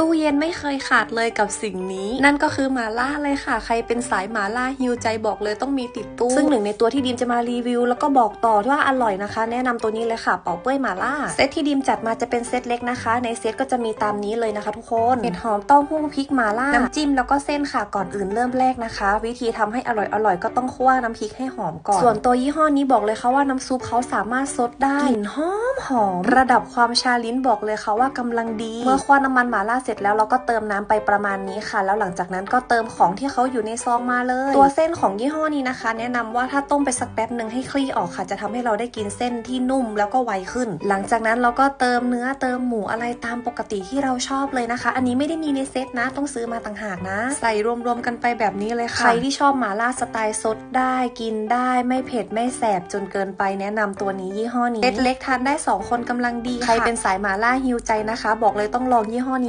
ตู้เย็นไม่เคยขาดเลยกับสิ่งนี้ นั่นก็คือหมาล่าเลยค่ะ ใครเป็นสายหมาล่าฮิวใจบอกเลยต้องมีติดตู้ ซึ่งหนึ่งในตัวที่ดีมจะมารีวิว แล้วก็บอกต่อว่าอร่อยนะคะ แนะนำตัวนี้เลยค่ะเป่าเป้ยหมาล่าเซตที่ดีมจัดมาจะเป็นเซตเล็กนะคะ ในเซตก็จะมีตามนี้เลยนะคะ ทุกคนเห็ดหอมเต้าหู้พริกหมาล่าน้ำจิ้มแล้วก็เส้นค่ะก่อนอื่นเริ่มแรกนะคะ วิธีทำให้อร่อยอร่อยก็ต้องคั่วน้ำพริกให้หอมก่อน ส่วนตัวยี่ห้อนี้บอกเลยค่ะว่าน้ำซุปเขาสามารถซดได้กลิ่นหอมหอมระดับความชาลิ้นบอกเลยค่ะว่ากำลังดี เมื่อคั่วน้ำมันหมาล่าเสร็จแล้วเราก็เติมน้ำไปประมาณนี้ค่ะ แล้วหลังจากนั้นก็เติมของที่เขาอยู่ในซองมาเลย ตัวเส้นของยี่ห้อนี้นะคะ แนะนำว่าถ้าต้มไปสักแป๊บหนึ่งให้คลี่ออกค่ะ จะทำให้เราได้กินเส้นที่นุ่มแล้วก็ไวขึ้น หลังจากนั้นเราก็เติมเนื้อเติมหมูอะไรตามปกติที่เราชอบเลยนะคะ อันนี้ไม่ได้มีในเซตนะ ต้องซื้อมาต่างหากนะ ใส่รวมๆกันไปแบบนี้เลยค่ะ ใครที่ชอบหมาล่าสไตล์สดได้กินได้ไม่เผ็ดไม่แสบจนเกินไปแนะนำตัวนี้ยี่ห้อนี้เซตเล็กทานได้สองคนกำลังดีค่ะใครเป็นสายหมาล่าฮิวใจนะคะ บอกเลยต้องลองยี่ห้อนี้